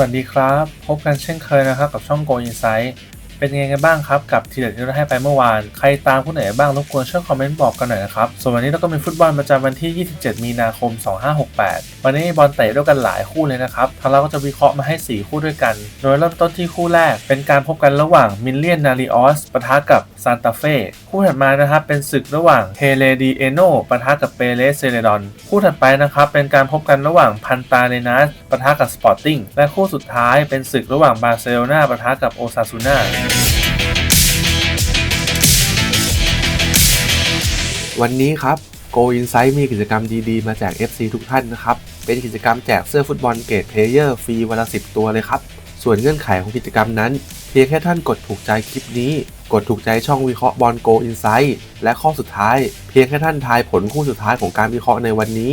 วัสดีครับ พบกันเช่นเคยนะครับกับช่อง Go Insight เป็นยังไงกันบ้างครับกับทีเด็ดที่เราให้ไปเมื่อวาน ใครตามผู้ไหนบ้างรบกวนช่วยคอมเมนต์บอกกันหน่อยนะครับ ส่วนวันนี้เราก็มีฟุตบอลประจำวันที่ 27 มีนาคม 2568 วันนี้บอลเตะด้วยกันหลายคู่เลยนะครับทางเราก็จะวิเคราะห์มาให้ 4 คู่ด้วยกัน โดยเริ่มต้นที่คู่แรก เป็นการพบกันระหว่างมิลเลียนนาริออสปะทะกับซานตาเฟ่คู่ถัดมานะครับเป็นศึกระหว่างเฮเลดีเอโนปะทะกับเปเรสเซเลดอนคู่ถัดไปนะครับเป็นการพบกันระหว่างพันตาเนนัสปะทะกับสปอร์ติ้งและคู่สุดท้ายเป็นศึกระหว่างบาร์เซโลนาปะทะกับโอซาซูนา วันนี้ครับ Go Insight มีกิจกรรมดีๆ มาแจก FC ทุกท่านนะครับ เป็นกิจกรรมแจกเสื้อฟุตบอลเกรดเพลเยอร์ฟรีวันละ 10 ตัวเลยครับ ส่วนเงื่อนไขของกิจกรรมนั้น เพียงแค่ท่านกดถูกใจคลิปนี้ กดถูกใจช่องวิเคราะห์บอล Go Insight และข้อสุดท้าย เพียงแค่ท่านทายผลคู่สุดท้ายของการวิเคราะห์ในวันนี้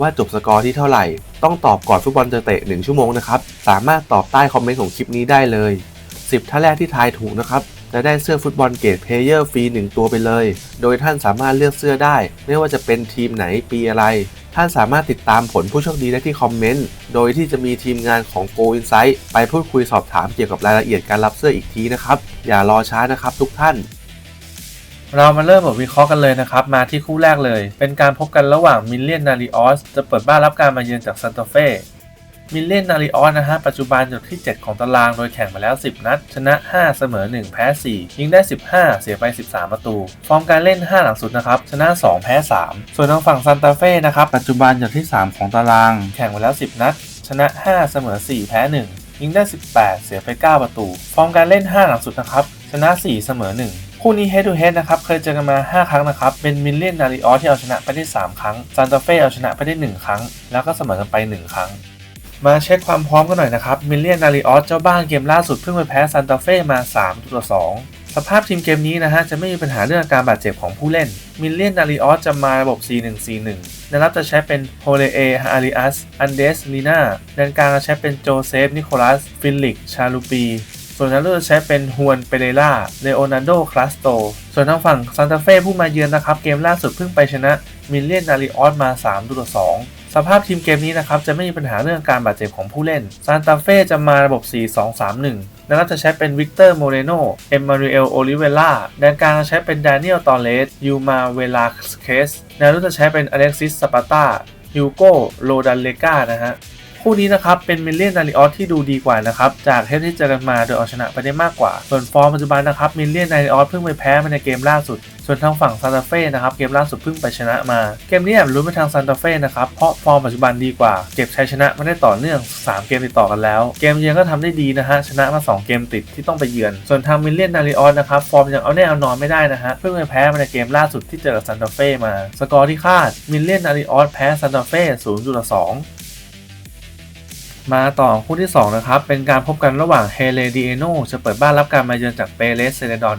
ว่าจบสกอร์ที่เท่าไหร่ ต้องตอบก่อนฟุตบอลจะเตะ1ชั่วโมงนะครับ สามารถตอบใต้คอมเมนต์ของคลิปนี้ได้เลย 10ท่านแรกที่ทายถูกนะครับ จะได้เสื้อฟุตบอลเกรดเพลเยอร์ฟรี1ตัวไปเลย โดยท่านสามารถเลือกเสื้อได้ ไม่ว่าจะเป็นทีมไหนปีอะไร ท่านสามารถติดตามผลผู้โชคดีได้ที่คอมเมนต์ โดยที่จะมีทีมงานของ Go Insight ไปพูดคุยสอบถามเกี่ยวกับรายละเอียดการรับเสื้ออีกทีนะครับ อย่ารอช้านะครับทุกท่านเรามาเริ่มบทวิเคราะห์กันเลยนะครับ มาที่คู่แรกเลย เป็นการพบกันระหว่างมิลเลียนนาริออสจะเปิดบ้านรับการมาเยือนจากซันตาเฟ่ มิเลนนาริออสนะฮะ ปัจจุบันอยู่ที่ 7 ของตารางโดยแข่งมาแล้ว 10 นัด ชนะ 5 เสมอ 1 แพ้ 4 ยิงได้ 15 เสียไป 13 ประตู ฟอร์มการเล่น 5 หลังสุดนะครับ ชนะ 2 แพ้ 3 ส่วนทางฝั่งซันตาเฟ่นะครับ ปัจจุบันอยู่ที่ 3 ของตาราง แข่งมาแล้ว 10 นัด ชนะ 5 เสมอ 4 แพ้ 1 ยิงได้ 18 เสียไป 9 ประตู ฟอร์มการเล่น 5 หลังสุดนะครับ ชนะ 4 เสมอ 1คู่นี้ head to head นะครับ เคยเจอกันมา 5 ครั้งนะครับ เป็นมิลเลนนาริออที่เอาชนะไปได้ 3 ครั้งซานตาเฟ่เอาชนะไปได้ 1 ครั้ง แล้วก็เสมอกันไป 1 ครั้ง มาเช็คความพร้อมกันหน่อยนะครับมิเลียนนาริออสเจ้าบ้านเกมล่าสุดเพิ่งไปแพ้ซานตาเฟ่มา3ต่อ2สภาพทีมเกมนี้นะฮะ จะไม่มีปัญหาเรื่องอาการบาดเจ็บของผู้เล่น มิเลียนนาริออสจะมาระบบ 4-1-4-1นะรับจะใช้เป็นโฮเลเอฮาริอัส อันเดสลีนาแดนกลางจะใช้เป็นโจเซฟ นิโคลัส ฟิลิก ชาลูปี ส่วนนักเลือกใช้เป็นฮวน เปเรล่า เลโอนาร์โด คลาสโต ส่วนทางฝั่งซานตาเฟ่ผู้มาเยือนนะครับ เกมล่าสุดเพิ่งไปชนะ มิลเลียนนาริออสมา3ต่อ2 สภาพทีมเกมนี้นะครับจะไม่มีปัญหาเรื่องการบาดเจ็บของผู้เล่น ซานตาเฟ่จะมาระบบ 4-2-3-1 นะครับจะใช้เป็นวิกเตอร์โมเรโน เอ็มมานูเอล โอลิเวล่าแดนกลางจะใช้เป็นดานิเอล ตอเลส ยูมา เวลาสเคสแนวรุกจะใช้เป็นอเล็กซิส สปาตาฮิวโกโรดันเลกานะฮะ คู่นี้นะครับเป็นมิลเลียนนาริออสที่ดูดีกว่านะครับจากเทปที่เจอกันมาโดยเอาชนะไปได้มากกว่า ส่วนฟอร์มปัจจุบันนะครับมิลเลียนนาริออสเพิ่งไปแพ้มาในเกมล่าสุด ส่วนทางฝั่งซานตาเฟ่นะครับเกมล่าสุดเพิ่งไปชนะมา เกมนี้แอบลุ้นไปทางซานตาเฟ่นะครับเพราะฟอร์มปัจจุบันดีกว่า เก็บชัยชนะมาได้ต่อเนื่อง 3 เกมติดต่อกันแล้ว เกมเยือนก็ทำได้ดีนะฮะชนะมา 2 เกมติดที่ต้องไปเยือน ส่วนทางมิลเลียนนาริออสนะครับฟอร์มยังเอาแน่เอานอนไม่ได้นะฮะเพิ่งไปแพ้มาในเกมล่าสุดที่เจอกับซานตาเฟ่มา สกอร์ที่คาดมิลเลียนนาริออสแพ้ซานตาเฟ่0.2 มาต่อคู่ที่ 2 นะครับ เป็นการพบกันระหว่างเฮเลดีเอโนจะเปิดบ้านรับการมาเยือนจากเปเรสเซเลดอน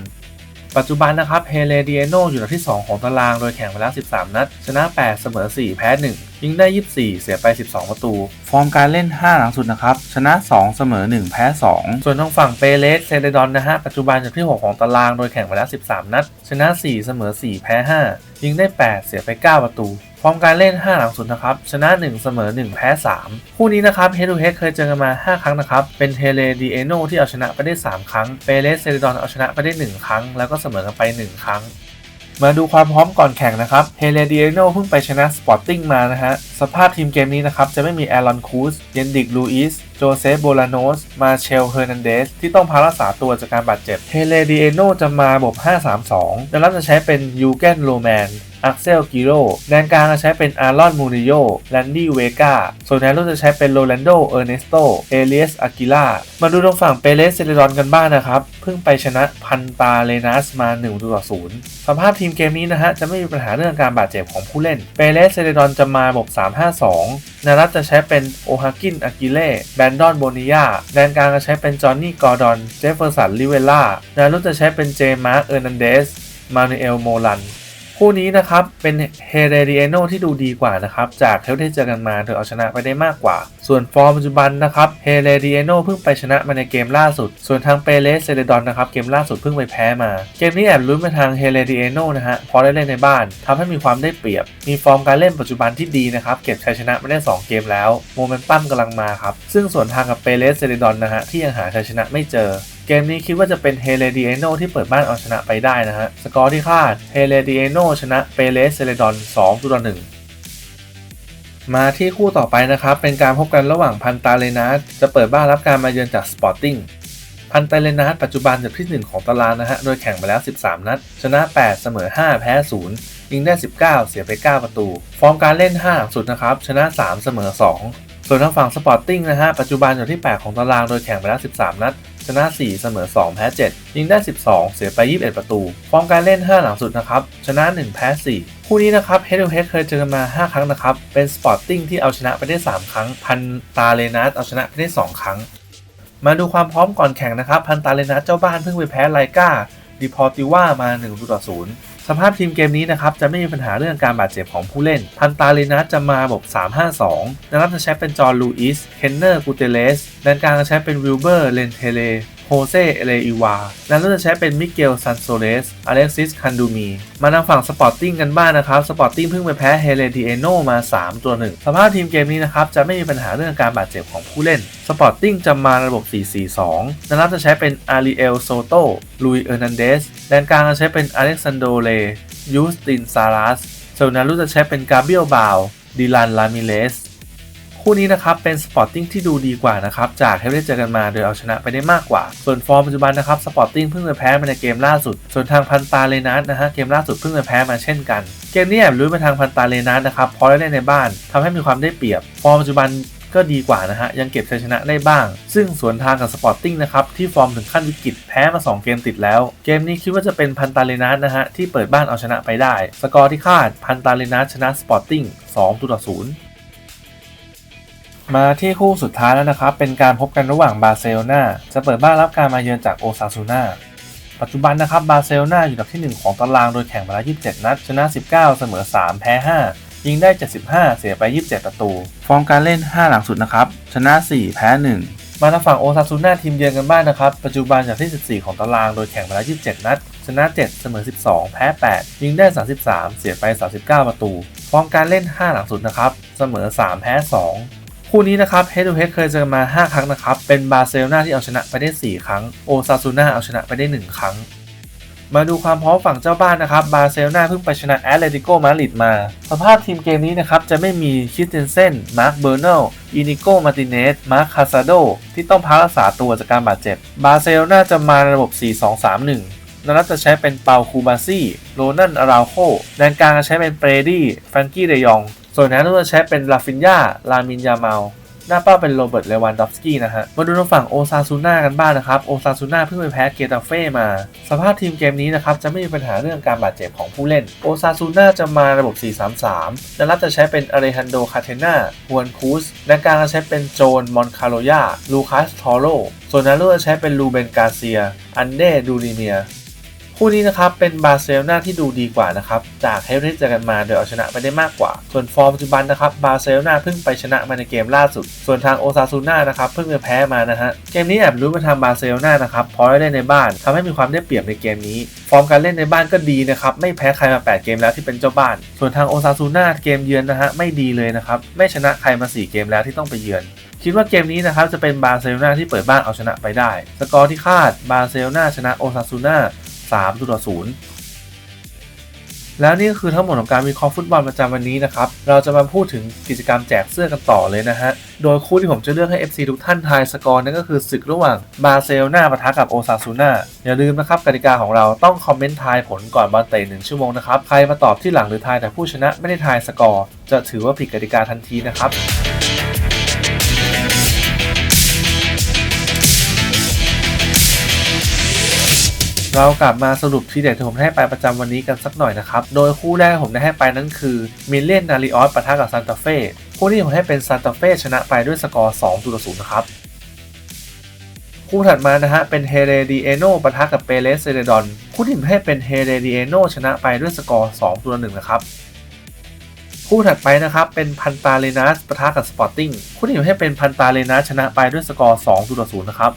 ปัจจุบันนะครับเฮเลดีเอโนอยู่อันดับที่ 2 ของตารางโดยแข่งไปแล้ว 13 นัด ชนะ 8 เสมอ 4 แพ้ 1 ยิงได้ 24 เสียไป 12 ประตู ฟอร์มการเล่น 5 หลังสุดนะครับ ชนะ 2 เสมอ 1 แพ้ 2 ส่วนทางฝั่งเปเรสเซเลดอนนะฮะปัจจุบันอยู่ที่ 6 ของตารางโดยแข่งไปแล้ว 13 นัด ชนะ 4 เสมอ 4 แพ้ 5 ยิงได้ 8 เสียไป 9 ประตู ฟอร์มการเล่น 5 หลังสุดนะครับ ชนะ 1 เสมอ 1 แพ้ 3 คู่นี้นะครับเฮดูเฮดเคยเจอกันมา 5 ครั้งนะครับ เป็นเทเลดีเอโนที่เอาชนะไปได้ 3 ครั้ง เปเรสเซเลดอนเอาชนะไปได้ 1 ครั้ง แล้วก็เสมอกันไป 1 ครั้ง มาดูความพร้อมก่อนแข่งนะครับ เฮเลดีเอโนเพิ่งไปชนะสปอร์ติ้งมานะฮะ สภาพทีมเกมนี้นะครับ จะไม่มีแอรอนคูสเยนดิกลูอิสโจเซฟโบลาโนส มาเชล เฮอร์นันเดส ที่ต้องพักรักษาตัวจากการบาดเจ็บ เฮเลดีเอโนจะมาบบ 5-3-2ดังนั้นจะใช้เป็นยูเกนโรแมน อักเซลกิโรแดนกลางจะใช้เป็นอารอนมูริโยแลนดี้เวกาส่วนแดนรุ่นจะใช้เป็นโรแลนโดเออร์เนสโตเอเลียสอากิล่ามาดูตรงฝั่งเปเรสเซเลดอนกันบ้างนะครับ เพิ่งไปชนะพันตาเลนัสมา1ต่อ0สภาพทีมเกมนี้นะฮะ จะไม่มีปัญหาเรื่องการบาดเจ็บของผู้เล่น เปเรสเซเลดอนจะมาบบ 3-5-2 นารัตจะใช้เป็นโอฮากินอากิเล่แบนดอนโบนิยาแดนกลางจะใช้เป็นจอห์นนี่กอร์ดอนเจฟเฟอร์สันลิเวล่านารุตจะใช้เป็นเจมาร์เออร์นันเดสมานูเอลโมลัน คู่นี้นะครับ เป็นเฮเรเดียโนที่ดูดีกว่านะครับ จากเทลที่เจอกันมาเธอเอาชนะไปได้มากกว่า ส่วนฟอร์มปัจจุบันนะครับเฮเรเดียโนเพิ่งไปชนะมาในเกมล่าสุด ส่วนทางเปเลสเซเลดอนนะครับเกมล่าสุดเพิ่งไปแพ้มา เกมนี้แอบลุ้นไปทางเฮเรเดียโนนะฮะเพอได้เล่นในบ้านทำให้มีความได้เปรียบ มีฟอร์มการเล่นปัจจุบันที่ดีนะครับเก็บชัยชนะมาได้สองเกมแล้วโมเมนตัมกำลังมาครับซึ่งส่วนทางกับเปเลสเซเลดอนนะฮะที่ยังหาชัยชนะไม่เจอ เกมนี้คิดว่าจะเป็นเฮเลดีเอโนที่เปิดบ้านเอาชนะไปได้นะฮะ สกอร์ที่คาดเฮเลดีเอโนชนะเปเลสเซเลดอน2ต่อ1มาที่คู่ต่อไปนะครับ เป็นการพบกันระหว่างพันตาเลนัสจะเปิดบ้านรับการมาเยือนจากสปอร์ติ้งพันตาเลนัสปัจจุบันอยู่ที่ 1 ของตารางนะฮะ โดยแข่งไปแล้ว 13 นัด ชนะ 8 เสมอ 5 แพ้ 0 ยิงได้ 19 เสียไป 9 ประตู ฟอร์มการเล่น 5 หลังสุดนะครับ ชนะ 3 เสมอ 2 ส่วนทางฝั่งสปอร์ติ้งนะฮะ ปัจจุบันอยู่ที่ 8 ของตาราง โดยแข่งไปแล้ว 13 นัด ชนะ 4 เสมอ 2 แพ้ 7 ยิงได้ 12 เสียไป 21 ประตู ฟอร์มการเล่น 5 หลังสุดนะครับ ชนะ 1 แพ้ 4 คู่นี้นะครับ Head to Head เคยเจอกันมา 5 ครั้งนะครับ เป็นสปอตติ้งที่เอาชนะไปได้ 3 ครั้ง พันตาเลนัสเอาชนะไปได้ 2 ครั้ง มาดูความพร้อมก่อนแข่งนะครับ พันตาเลนัสเจ้าบ้านเพิ่งไปแพ้ไลกาดิพอติว่ามา1ต่อ0 สภาพทีมเกมนี้นะครับจะไม่มีปัญหาเรื่องการบาดเจ็บของผู้เล่นพันตาเลนัสจะมาแบบ3-5-2นะครับจะใช้เป็นจอร์ลูอิส เคนเนอร์ กูเตเลสด้านกลางจะใช้เป็นวิลเบอร์ เลนเทเล โฮเซ เอเลอีวาแล้วก็จะใช้เป็นมิเกล ซันโซเลส อเล็กซิส คันดูมี มาทางฝั่งสปอร์ติ้งกันบ้างนะครับ สปอร์ติ้งเพิ่งไปแพ้เฮเลดิเอโนมา 3 ตัวหนึ่ง สภาพทีมเกมนี้นะครับ จะไม่มีปัญหาเรื่องการบาดเจ็บของผู้เล่น สปอร์ติ้งจะมาระบบ 4-4-2 นะครับจะใช้เป็นอาริเอล โซโตลุย เออร์นันเดส แดนกลางจะใช้เป็นอเล็กซานโดเล ยูสติน ซารัสส่วนนารุจะใช้เป็นกาเบียลบาวดิลัน ลามิเลส คู่นี้นะครับเป็นสปอร์ติ้งที่ดูดีกว่านะครับจากที่ได้เจอกันมาโดยเอาชนะไปได้มากกว่า ส่วนฟอร์มปัจจุบันนะครับสปอร์ติ้งเพิ่งไปแพ้มาในเกมล่าสุด ส่วนทางพันตาเลนัสนะฮะเกมล่าสุดเพิ่งไปแพ้มาเช่นกัน เกมนี้แอบลุ้นไปทางพันตาเลนัสนะครับเพราะได้เล่นในบ้านทำให้มีความได้เปรียบ ฟอร์มปัจจุบันก็ดีกว่านะฮะ ยังเก็บชัยชนะได้บ้าง ซึ่งสวนทางกับสปอร์ติ้งนะครับ ที่ฟอร์มถึงขั้นวิกฤตแพ้มา 2 เกมติดแล้ว เกมนี้คิดว่าจะเป็นพันตาเลนัสนะฮะ ที่เปิดบ้านเอาชนะไปได้ สกอร์ที่คาดพันตาเลนัสชนะสปอร์ติ้ง2ต่อ0 มาที่คู่สุดท้ายแล้วนะครับ เป็นการพบกันระหว่างบาร์เซโลนาจะเปิดบ้านรับการมาเยือนจากโอซาซูนาปัจจุบันนะครับบาร์เซโลนาอยู่อันดับที่ 1 ของตารางโดยแข่งมาแล้ว 27 นัด ชนะ 19 เสมอ 3 แพ้ 5 ยิงได้ 75 เสียไป 27 ประตู ฟอร์มการเล่น 5 หลังสุดนะครับ ชนะ 4 แพ้ 1 มาทางฝั่งโอซาซูน่าทีมเยือนกันบ้างนะครับ ปัจจุบันอยู่ที่ 14 ของตารางโดยแข่งมาแล้ว 27 นัด ชนะ 7 เสมอ 12 แพ้ 8 ยิงได้ 33 เสียไป 39 ประตู ฟอร์มการเล่น 5 หลังสุดนะครับ เสมอ 3 แพ้ 2 คู่นี้นะครับ Head to Head เคยเจอมา 5 ครั้งนะครับ เป็นบาร์เซโลนาที่เอาชนะไปได้ 4 ครั้ง โอซาซูน่าเอาชนะไปได้ 1 ครั้ง มาดูความพร้อมฝั่งเจ้าบ้านนะครับ บาร์เซโลนาเพิ่งไปชนะแอตเลติโกมาดริดมา สภาพทีมเกมนี้นะครับ จะไม่มีคิสเตนเซนมาร์คเบอร์เนลอินิโกมาติเนส มาร์คคาซาโด ที่ต้องพักรักษาตัวจากการบาดเจ็บ บาร์เซโลนาจะมาในระบบ 4-2-3-1นัดจะใช้เป็นเปาคูบาซี่ โรนัน อาราโคแดนกลางจะใช้เป็นเปรดี้ แฟรงกี้ เดยอง ส่วนแนั้นจะใช้เป็นลาฟินยาลามินยาเมาหน้าเป้าเป็นโรเบิร์ต เลวันดอฟสกี้นะฮะ มาดูทางฝั่งโอซาซูน่ากันบ้างนะครับ โอซาซูน่าเพิ่งไปแพ้เกตาเฟ่มา สภาพทีมเกมนี้นะครับ จะไม่มีปัญหาเรื่องการบาดเจ็บของผู้เล่น โอซาซูน่าจะมาระบบ 4-3-3 และรับจะใช้เป็นอเรฮันโด คาเทนาฮวนคูสและกลางจะใช้เป็นโจน มอนคาโลยาลูคัส ทอโรส่วนนั้นจะใช้เป็นลูเบน กาเซีย อันเด ดูริเมีย คู่นี้นะครับเป็นบาร์เซโลนาที่ดูดีกว่านะครับจากให้ได้เจอกันมาโดยเอาชนะไปได้มากกว่า ส่วนฟอร์มปัจจุบันนะครับบาร์เซโลนาเพิ่งไปชนะมาในเกมล่าสุด ส่วนทางโอซาซูน่านะครับเพิ่งไปแพ้มานะฮะเกมนี้แอบรู้มาทางบาร์เซโลนานะครับเพราะได้เล่นในบ้านทำให้มีความได้เปรียบในเกมนี้ ฟอร์มการเล่นในบ้านก็ดีนะครับไม่แพ้ใครมา8เกมแล้วที่เป็นเจ้าบ้าน ส่วนทางโอซาซูน่าเกมเยือนนะฮะไม่ดีเลยนะครับไม่ชนะใครมา 4 เกมแล้วที่ต้องไปเยือนคิดว่าเกมนี้นะครับจะเป็นบาร์เซโลนาที่เปิดบ้านเอาชนะไปได้ สกอร์ที่คาดบาร์เซโลนาชนะโอซาซูน่า 3ต่อ0แล้วนี่ก็คือทั้งหมดของการวิเคราะห์ฟุตบอลประจำวันนี้นะครับ เราจะมาพูดถึงกิจกรรมแจกเสื้อกันต่อเลยนะฮะ โดยคู่ที่ผมจะเลือกให้ FC ทุกท่านทายสกอร์นั่นก็คือศึกระหว่างบาร์เซโลนาปะทะกับโอซาซูน่าอย่าลืมนะครับกติกาของเราต้องคอมเมนต์ทายผลก่อนบอลเตะหนึ่งชั่วโมงนะครับใครมาตอบที่หลังหรือทายแต่ผู้ชนะไม่ได้ทายสกอร์จะถือว่าผิดกติกาทันทีนะครับ เรากลับมาสรุปทีเด็ดที่ผมให้ไปประจำวันนี้กันสักหน่อยนะครับ โดยคู่แรกผมได้ให้ไปนั้นคือมิเลนนาริออสปะทะกับซานตาเฟ่คู่นี้ผมให้เป็นซานตาเฟ่ชนะไปด้วยสกอร์2ต่อ0นะครับคู่ถัดมานะฮะเป็นเฮเรดิเอโนปะทะกับเปเรสเซเรดอนคู่ที่ให้เป็นเฮเรดิเอโนชนะไปด้วยสกอร์2ตัวหนึ่งนะครับคู่ถัดไปนะครับ เป็นพันตาเลนัสปะทะกับสปอร์ติ้งคู่ที่ให้เป็นพันตาเลนัสชนะไปด้วยสกอร์2ตัว0นะครับ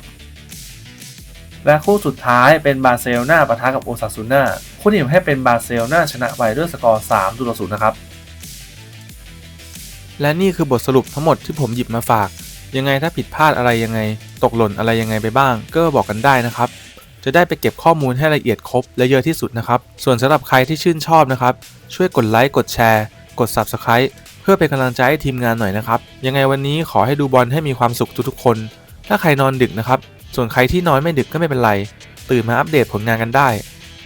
และคู่สุดท้ายเป็นบาร์เซโลนาปะทะกับโอซาซูน่าคู่ที่ให้เป็นบาร์เซโลนาชนะไปด้วยสกอร์3ตัว0นะครับ และนี่คือบทสรุปทั้งหมดที่ผมหยิบมาฝาก ยังไงถ้าผิดพลาดอะไรยังไง ตกหล่นอะไรยังไงไปบ้าง ก็บอกกันได้นะครับ จะได้ไปเก็บข้อมูลให้ละเอียดครบและเยอะที่สุดนะครับ ส่วนสำหรับใครที่ชื่นชอบนะครับ ช่วยกดไลค์กดแชร์ กด Subscribe เพื่อเป็นกำลังใจให้ทีมงานหน่อยนะครับ ยังไงวันนี้ขอให้ดูบอลให้มีความสุขทุกๆคน ถ้าใครนอนดึกนะครับ ส่วนใครที่นอนไม่ดึกก็ไม่เป็นไร ตื่นมาอัปเดตผลงานกันได้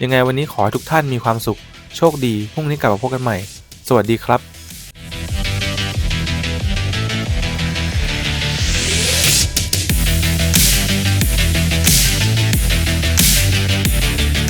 ยังไงวันนี้ขอให้ทุกท่านมีความสุข โชคดี พรุ่งนี้กลับมาพบกันใหม่ สวัสดีครับ